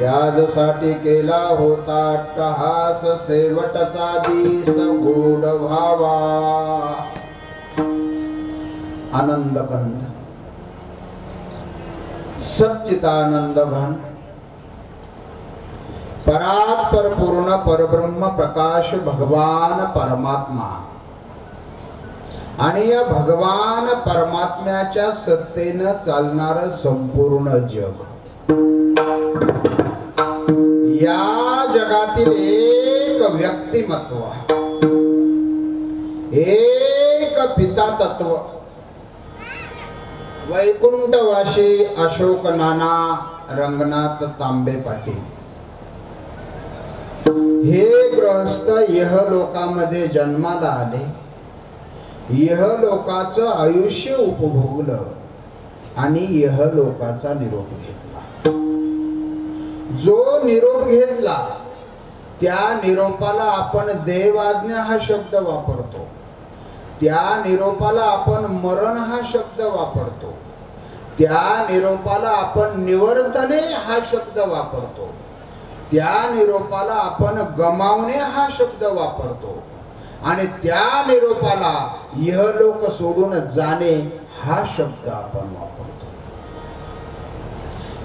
याजसाठी केला होता टहास शेवटचा दिस गोड व्हावा. आनंद कंद सच्चिदानंद घन. परात्पर पूर्ण परब्रह्म प्रकाश भगवान परमात्मा. आणि या भगवान परमात्म्याच्या सत्तेनं चालणार संपूर्ण जग. या जगातील एक व्यक्तिमत्व एक पिता तत्व वैकुंठवाशी अशोक नाना रंगनाथ तांबे पाटील. हे ग्रहस्थ यह लोकामध्ये जन्माला आले. यह लोकाचं आयुष्य उपभोगलं आणि यह लोकाचा निरोप घेतला. जो निरोप घेतला त्या निरोपाला आपण देवाज्ञा हा शब्द वापरतो. त्या निरोपाला आपण मरण हा शब्द वापरतो. त्या निरोपाला आपण निवर्तने हा शब्द वापरतो. त्या निरोपाला आपण गमावणे हा शब्द वापरतो. आणि त्या निरोपाला इहलोक सोडून जाणे हा शब्द आपण वापरतो.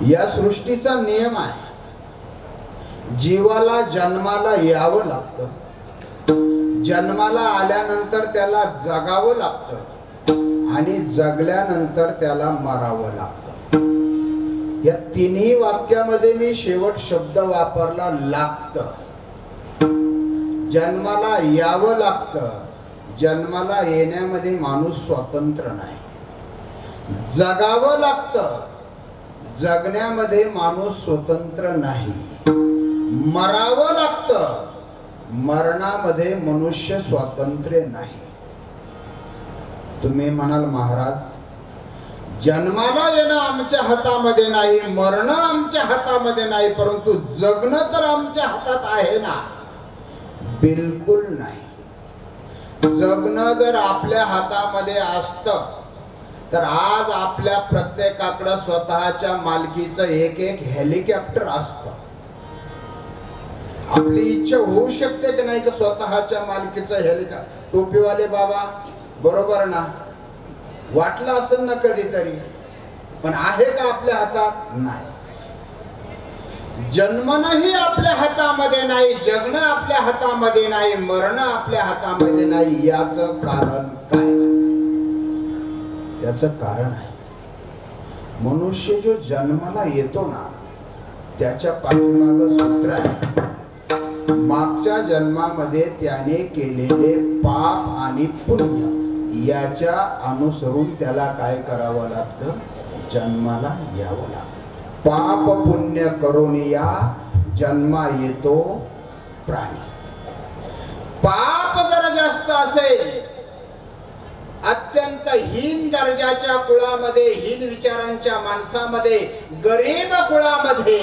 या सृष्टीचा नियम आहे. जीवाला जन्माला यावं लागतं. जन्माला आल्यानंतर त्याला जगावं लागतं. आणि जगल्यानंतर त्याला मरावं लागतं. या तिन्ही वाक्यामध्ये मी शेवट शब्द वापरला लागतं. जन्माला यावं लागतं. जन्माला येण्यामध्ये माणूस स्वतंत्र नाही. जगावं लागतं. जगण्यामध्ये माणूस स्वतंत्र नाही. मरावं लागतं. मरणामध्ये मनुष्य स्वातंत्र्य नाही. तुम्ही म्हणाल महाराज जन्माला येणं आमच्या हातामध्ये नाही मरणं आमच्या हातामध्ये नाही परंतु जगणं तर आमच्या हातात आहे ना? बिलकुल नाही. जगणं जर आपल्या हातामध्ये असत तर आज आपल्या प्रत्येकाकडं स्वतःच्या मालकीचं एक एक हेलिकॉप्टर असत. आपली इच्छा होऊ शकते की नाही का स्वतःच्या मालकीचं का टोपीवाले बाबा बरोबर ना? वाटलं असेल ना कधीतरी पण आहे का आपल्या हातात? नाही. जन्मनही आपल्या हातामध्ये नाही जगणं आपल्या हातामध्ये नाही मरण आपल्या हातामध्ये नाही याच कारण काय? त्याच कारण आहे. मनुष्य जो जन्माला येतो ना त्याच्या पाठीमाग सूत्र आहे. मागच्या जन्मामध्ये त्याने केलेले पाप आणि पुण्य याच्या अनुसरून त्याला काय करावं लागतं? जन्माला यावं लागतं. पाप पुण्य करून या जन्मा येतो प्राणी. पाप जर जास्त असेल अत्यंत हीन दर्जाच्या कुळामध्ये हीन विचारांच्या माणसामध्ये गरीब कुळामध्ये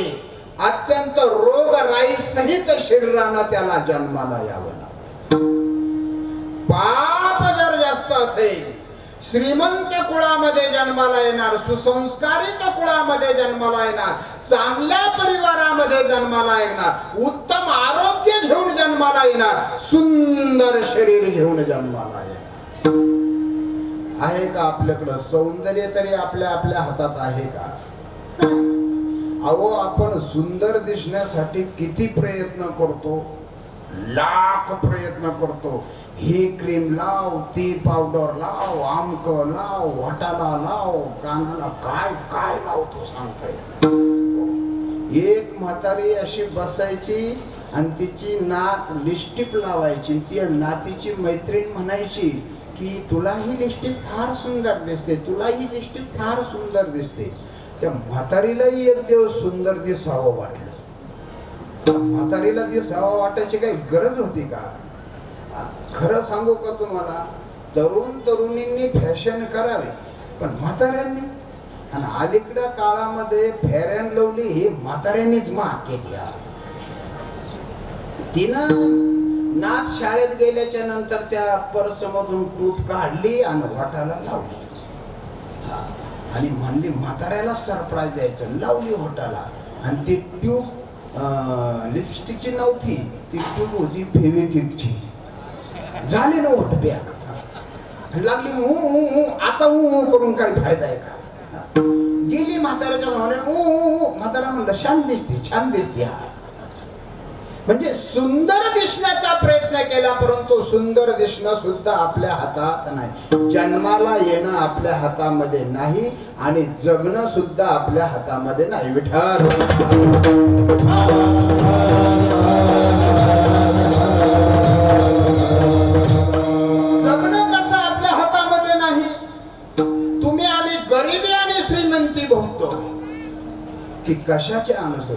अत्यंत रोगराई सहित शरीरानं त्याला जन्माला यावं लागतं पाप जर जास्त असेल श्रीमंत कुळामध्ये जन्माला येणार सुसंस्कारित कुळामध्ये जन्माला येणार चांगल्या परिवारामध्ये जन्माला येणार उत्तम आरोग्य घेऊन जन्माला येणार सुंदर शरीर घेऊन जन्माला येणार. आहे का आपल्याकडं सौंदर्य तरी आपल्या आपल्या हातात आहे का? अहो आपण सुंदर दिसण्यासाठी किती प्रयत्न करतो? लाख प्रयत्न करतो. ही क्रीम लाव ती पावडर लाव आमक लाव वाटाला लाव कानाला काय काय लावतो सांगता येत एक म्हातारी अशी बसायची आणि तिची नाक लिस्टिप लावायची. ती नातीची मैत्रीण म्हणायची की तुला ही लिस्टिप फार सुंदर दिसते तुला ही लिस्टिप फार सुंदर दिसते. त्या म्हातारीलाही एक दिवस सुंदर दिसावं वाटलं. त्या म्हातारीला दिसावं वाटायची काही गरज होती का? खरं सांगू का तुम्हाला? तरुण तरुणींनी फॅशन करावी पण म्हाताऱ्यांनी? आणि अलीकडच्या काळामध्ये फेअर अँड लवली ही म्हाताऱ्यांनीच महाग केली तिनं नाथ शाळेत गेल्याच्यानंतर त्या पर्समधून टूट काढली आणि वाटाला लावली. आणि म्हणली म्हाताऱ्याला सरप्राईज द्यायचं. लावली होटाला आणि ती ट्यूब लिपस्टिकची नव्हती. ती ट्यूब होती फेविक्विकची झाली ना ओटप्या लागली हू आता हू करून काही फायदा आहे का? गेली म्हाताऱ्याच्या भावने हू म्हातारा म्हणलं छान दिसते छान दिसते हा. म्हणजे सुंदर दिसण्याचा प्रयत्न केला परंतु सुंदर दिसणं सुद्धा आपल्या हातात नाही. जन्माला येणं आपल्या हातामध्ये नाही आणि जगणं सुद्धा आपल्या हातामध्ये नाही. विठार जगणं कसं आपल्या हातामध्ये नाही? तुम्ही आम्ही गरिबी आणि श्रीमंती भोगतो ती कशाच्या अनुसार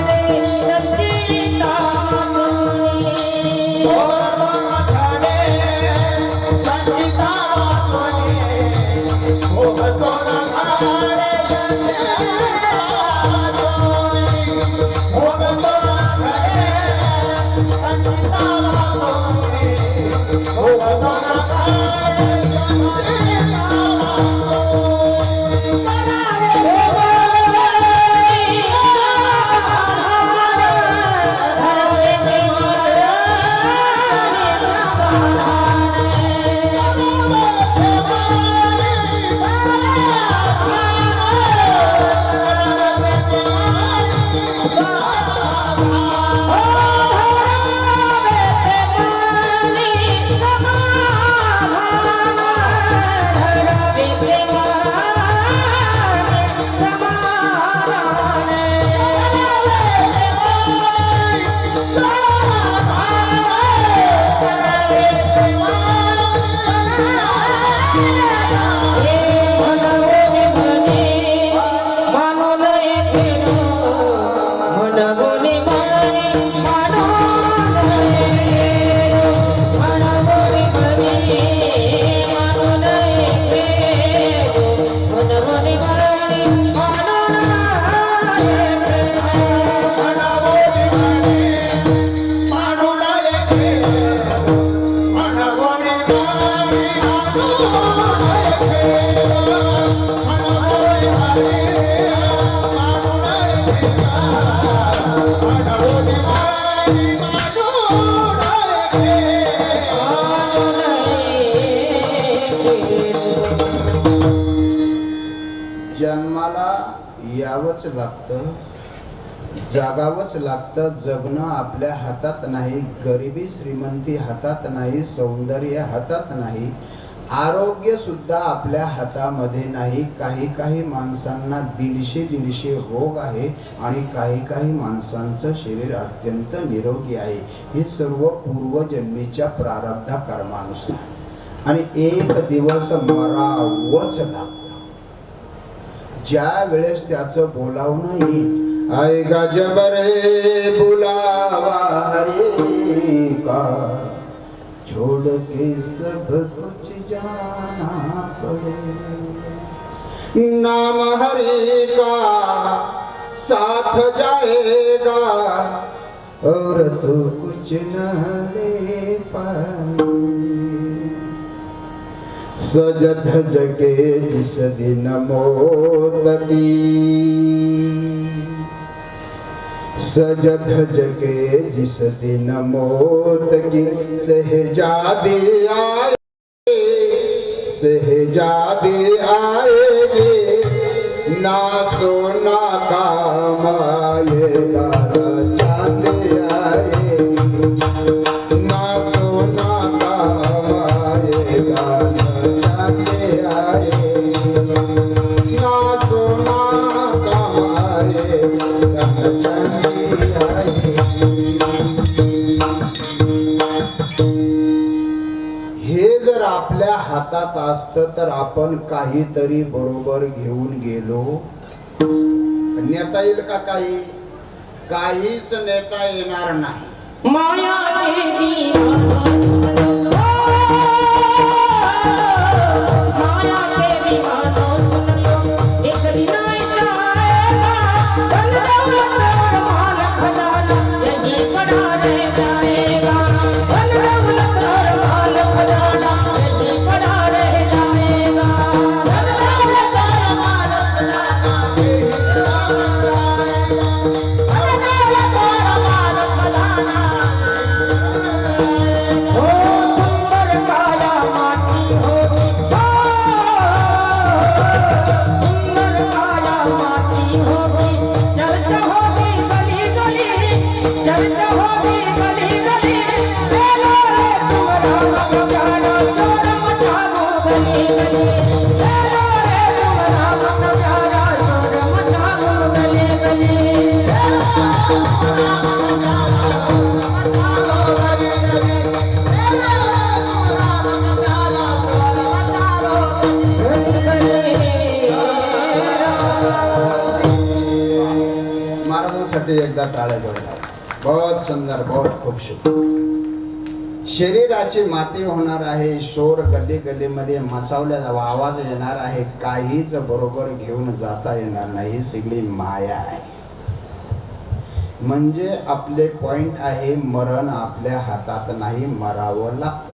धडे जन्माला यावंच लागतं जागावंच लागतं जगणं आपल्या हातात नाही गरिबी श्रीमंती हातात नाही सौंदर्य हातात नाही आरोग्य सुद्धा आपल्या हातामध्ये नाही. काही काही माणसांना दीडशे दीडशे रोग आहे आणि काही काही माणसांचं शरीर अत्यंत निरोगी आहे. हे सर्व पूर्वजन्मीच्या प्रारब्धा कर्मानुसार. आणि एक दिवस मरावच लागतं ज्या वेळेस त्याचं बोलावणं येईल आय गजबरे बुलावा का? छोड़ के सब कुछ जाना पड़े नाम हरि का साथ जाएगा और तू कुछ न ले पाए सजद जगे जिस दिन मोदी सजद जगे जिस दिन मौत की सहजा दिया सहजादी आएगे ना सोना काम आएगा ना चांदी आएगी ना सोना काम आएगा ना चांदी आएगी ना सोना काम आएगा ना चांदी आएगी हे जर आपल्या हातात असतं तर आपण काहीतरी बरोबर घेऊन गेलो. नेता येईल का काही? काहीच नेता येणार नाही. माया महाराजांसाठी एकदा टाळ्या जोडला बहुत सुंदर बहुत खूपशूर शरीराची माती होणार आहे शोर गल्ली गल्लीमध्ये मसावल्या जावा आवाज येणार आहे काहीच बरोबर घेऊन जाता येणार नाही ही सगळी माया आहे. म्हणजे आपले पॉइंट आहे मरण आपल्या हातात नाही मरावं लागतं.